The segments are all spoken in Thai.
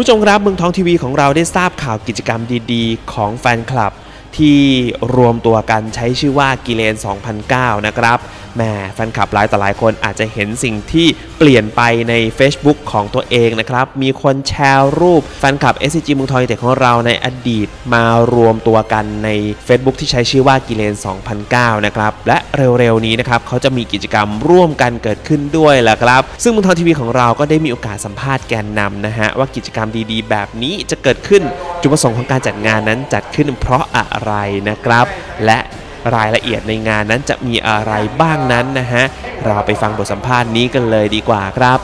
ผู้ชมครับเมืองทองทีวีของเราได้ทราบข่าวกิจกรรมดี ๆ ของแฟนคลับ ที่รวมตัวกันใช้ชื่อว่ากิเลน 2009 นะครับแหมแฟนคลับหลายต่อหลายคนอาจจะเห็นสิ่งที่เปลี่ยนไปใน Facebook ของตัวเองนะครับ มีคนแชร์รูปแฟนคลับ SCG เมืองทองแต่ของเราในอดีตมารวมตัวกันใน Facebook ที่ใช้ชื่อว่ากิเลน 2009 นะครับ และเร็วๆนี้นะครับเขาจะมีกิจกรรมร่วมกันเกิดขึ้นด้วยแหละครับ ซึ่งเมืองทองทีวีของเราก็ได้มีโอกาสสัมภาษณ์แกนนำนะฮะว่ากิจกรรมดีๆ แบบนี้จะเกิดขึ้นจุดประสงค์ของการจัดงานนั้นจัดขึ้นเพราะอะไรนะครับ และรายละเอียดในงานนั้นจะมีอะไรบ้างนั้นนะฮะ เราไปฟังบทสัมภาษณ์นี้กันเลยดีกว่าครับ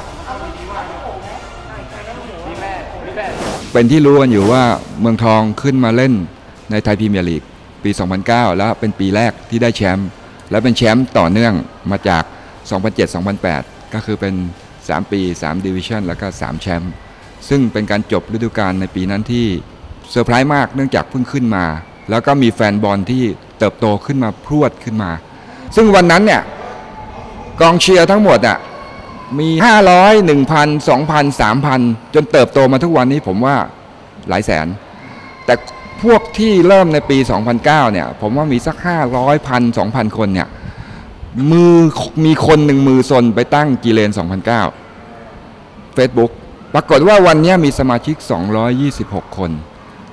เป็นที่รู้กันอยู่ว่าเมืองทองขึ้นมาเล่นในไทยพรีเมียร์ลีกปี 2009 แล้วเป็นปีแรกที่ได้แชมป์และเป็นแชมป์ต่อเนื่องมาจาก 2007-2008 ก็คือเป็น 3 ปี 3 ดิวิชั่นแล้วก็ 3 แชมป์ซึ่งเป็นการจบฤดูกาลในปีนั้นที่เซอร์ไพรส์มากเนื่องจากเพิ่งขึ้นมา แล้วก็มีแฟนบอลที่เติบโตขึ้นมาพรวดขึ้นมา ซึ่งวันนั้นเนี่ยกองเชียร์ทั้งหมดอะมี 500 1,000 2,000 3,000 จนเติบโตมาทุกวันนี้ผมว่าหลายแสน แต่พวกที่เริ่มในปี 2009 เนี่ย ผมว่ามีสัก 500พัน2,000 คนเนี่ย มือมีคนหนึ่งมือซนไปตั้งกีเลน 2009 Facebook ปรากฏว่าวันนี้มีสมาชิก 226 คน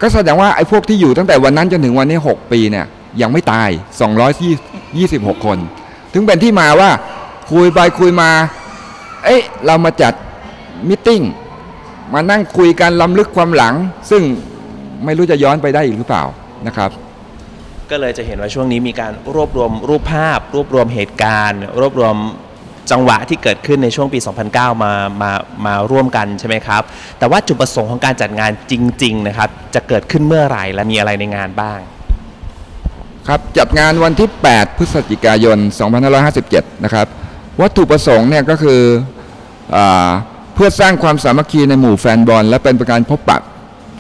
ก็แสดงว่าไอ้พวกที่อยู่ตั้งแต่วันนั้นจนถึงวันนี้ 6 ปีเนี่ยยังไม่ตาย 226 คน ถึงเป็นที่มาว่าคุยไปคุยมา เอ้ยเรามาจัดมิ팅มานั่งคุยกันล้ำลึกความหลัง ซึ่งไม่รู้จะย้อนไปได้อีกหรือเปล่านะครับ ก็เลยจะเห็นว่าช่วงนี้มีการรวบรวมรูปภาพ รวบรวมเหตุการณ์ รวบรวม จังหวะที่เกิดขึ้นในช่วงปี 2009 มา มา มาร่วมกันใช่ไหมครับ แต่ว่าจุดประสงค์ของการจัดงานจริง ๆ นะครับ จะเกิดขึ้นเมื่อไหร่และมีอะไรในงานบ้าง ครับ จัดงานวันที่ 8 พฤศจิกายน 2557 นะครับ วัตถุประสงค์เนี่ยก็คืออเพื่อสร้างความสามัคคีในหมู่แฟนบอล และเป็นประการพบปะ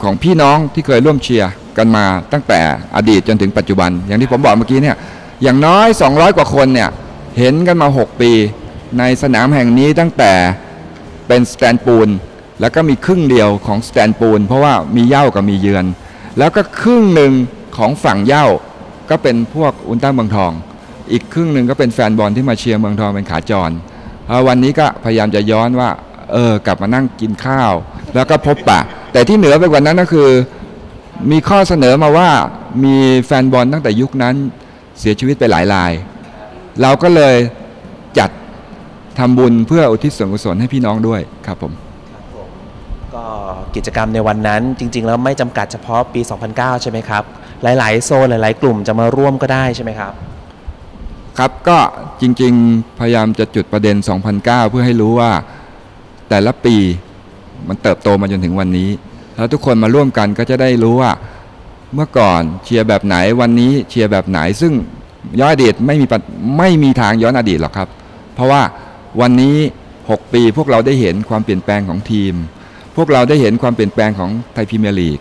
ของพี่น้องที่เคยร่วมเชียร์กันมาตั้งแต่อดีตจนถึงปัจจุบัน อย่างที่ผมบอกเมื่อกี้เนี่ย อย่างน้อย 200 กว่าคนเนี่ย เห็นกันมา 6 ปี ในสนามแห่งนี้ตั้งแต่เป็นสแตนปูน แล้วก็มีครึ่งเดียวของสแตนปูน เพราะว่ามีเย่ากับมีเยือน แล้วก็ครึ่งหนึ่งของฝั่งเย่าก็เป็นพวกอุลตร้าเมืองทอง อีกครึ่งหนึ่งก็เป็นแฟนบอลที่มาเชียร์เมืองทองเป็นขาจร วันนี้ก็พยายามจะย้อนว่าเออกลับมานั่งกินข้าว แล้วก็พบปะ แต่ที่เหนือไปกว่านั้นก็คือ มีข้อเสนอมาว่ามีแฟนบอลตั้งแต่ยุคนั้นเสียชีวิตไปหลายราย เราก็เลย ทำบุญเพื่ออุทิศส่วนกุศลให้พี่น้องด้วยครับผมก็กิจกรรมในวันนั้นจริง ๆ แล้วไม่จำกัดเฉพาะปี 2009 ใช่ไหมครับ หลาย ๆ โซนหลาย ๆ กลุ่มจะมาร่วมก็ได้ใช่ไหมครับ ครับก็จริง ๆ พยายามจะจุดประเด็น 2009 เพื่อให้รู้ว่าแต่ละปีมันเติบโตมาจนถึงวันนี้ แล้วทุกคนมาร่วมกันก็จะได้รู้ว่าเมื่อก่อนเชียร์แบบไหนวันนี้เชียร์แบบไหน ซึ่งย้อนอดีตไม่มีปัญไม่มีทางย้อนอดีตหรอกครับ เพราะว่า วันนี้ 6 ปีพวกเราได้เห็นความเปลี่ยนแปลงของทีม พวกเราได้เห็นความเปลี่ยนแปลงของไทยพรีเมียร์ลีก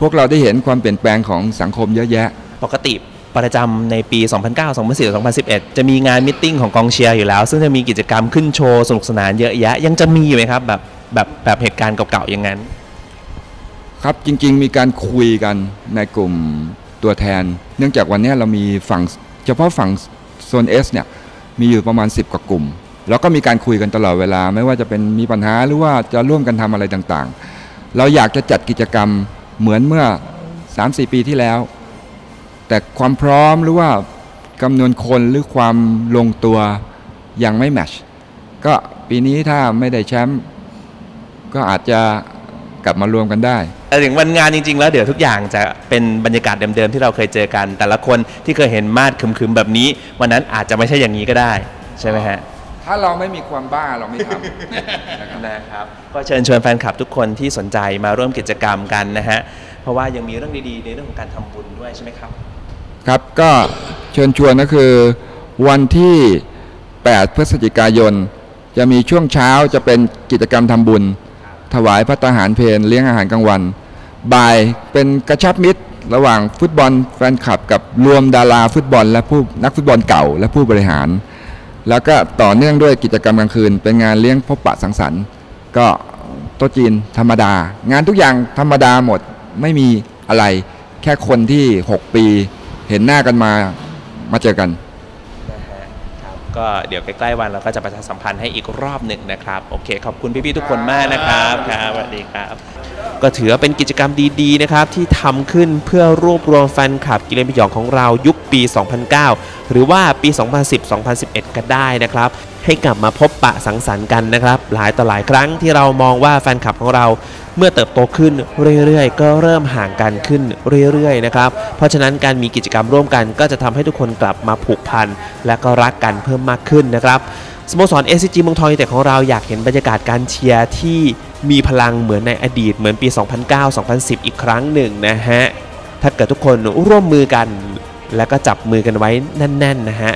พวกเราได้เห็นความเปลี่ยนแปลงของสังคมเยอะแยะ ปกติประจำในปี 2009 2010 2011 จะมีงานมิทติ้งของกองเชียร์อยู่แล้ว ซึ่งจะมีกิจกรรมขึ้นโชว์สนุกสนานเยอะแยะ ยังจะมีอยู่ไหมครับแบบแบบแบบเหตุการณ์เก่าๆอย่างนั้น ครับจริงๆ มีการคุยกันในกลุ่มตัวแทน เนื่องจากวันนี้เรามีฝั่งเฉพาะฝั่งโซน S เนี่ยมีอยู่ประมาณ 10 กว่ากลุ่ม แล้วก็มีการคุยกันตลอดเวลา ไม่ว่าจะเป็นมีปัญหาหรือว่าจะร่วมกันทำอะไรต่างๆ เราอยากจะจัดกิจกรรมเหมือนเมื่อ 3-4 ปีที่แล้ว แต่ความพร้อมหรือว่าจำนวนคนหรือความลงตัวยังไม่แมชก็ปีนี้ถ้าไม่ได้แชมป์ก็อาจจะกลับมารวมกันได้แต่ถึงวันงานจริง ๆ แล้วเดี๋ยวทุกอย่างจะเป็นบรรยากาศเดิมๆที่เราเคยเจอกัน แต่ละคนที่เคยเห็นมาดคึมๆแบบนี้ วันนั้นอาจจะไม่ใช่อย่างนี้ก็ได้ ใช่ไหมฮะ ถ้าเราไม่มีความบ้าเราไม่ทำนะครับนะครับก็เชิญชวนแฟนคลับทุกคนที่สนใจมาร่วมกิจกรรมกันนะฮะเพราะว่ายังมีเรื่องดีๆในเรื่องของการทำบุญด้วยใช่ไหมครับ ครับก็เชิญชวนก็คือวันที่ 8 พฤศจิกายน จะมีช่วงเช้าจะเป็นกิจกรรมทำบุญ ถวายพระทหารเพลเลี้ยงอาหารกลางวัน บ่ายเป็นกระชับมิตรระหว่างฟุตบอลแฟนคลับกับรวมดาราฟุตบอล และผู้นักฟุตบอลเก่าและผู้บริหาร แล้วก็ต่อเนื่องด้วยกิจกรรมกลางคืน เป็นงานเลี้ยงพบปะสังสรรค์ ก็โต๊ะจีนธรรมดา งานทุกอย่างธรรมดาหมดไม่มีอะไร แค่คนที่ 6 ปีเห็นหน้ากันมามาเจอกันก็เดี๋ยวใกล้ๆวันเราก็จะประชาสัมพันธ์ให้อีกรอบหนึ่งนะครับ โอเค ขอบคุณพี่ๆทุกคนมากนะครับครับสวัสดีครับ ก็ถือว่าเป็นกิจกรรมดีๆนะครับที่ทำขึ้นเพื่อรวบรวมแฟนคลับกิเลนพยองของเรายุค ปี 2009 หรือว่าปี 2010-2011 ก็ได้นะครับ ให้กลับมาพบปะสังสรรค์กันนะครับ หลายต่อหลายครั้งที่เรามองว่าแฟนคลับของเราเมื่อเติบโตขึ้นเรื่อยๆ ก็เริ่มห่างกันขึ้นเรื่อยๆนะครับ เพราะฉะนั้นการมีกิจกรรมร่วมกันก็จะทำให้ทุกคนกลับมาผูกพัน และก็รักกันเพิ่มมากขึ้นนะครับสโมสร SCG เมืองทองยูไนเต็ดของเราอยากเห็นบรรยากาศการเชียร์ที่มีพลังเหมือนในอดีตเหมือนปี 2009-2010 อีกครั้งหนึ่งนะฮะ ถ้าเกิดทุกคนร่วมมือกัน แล้วก็จับมือกันไว้แน่นๆนะฮะ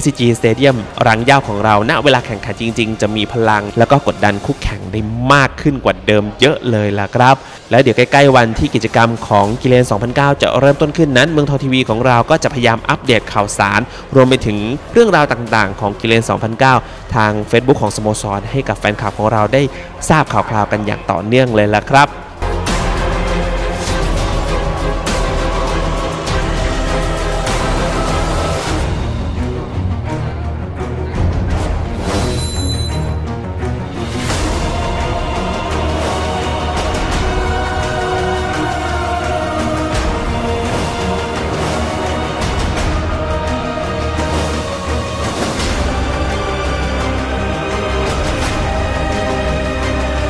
SCG Stadium รังเหย้าของเราณเวลาแข่งขันจริง ๆ จะมีพลัง แล้วก็กดดันคู่แข่งได้มากขึ้นกว่าเดิมเยอะเลยล่ะครับ แล้วเดี๋ยวใกล้ ๆ วันที่กิจกรรมของกิเลน 2009 จะเริ่มต้นขึ้นนั้น เมืองทองทีวีของเราก็จะพยายามอัปเดตข่าวสาร รวมไปถึงเรื่องราวต่างๆ ของกิเลน 2009 ทาง Facebook ของสโมสรให้กับแฟนคลับของเราได้ทราบข่าวคราวกันอย่างต่อเนื่องเลยล่ะครับ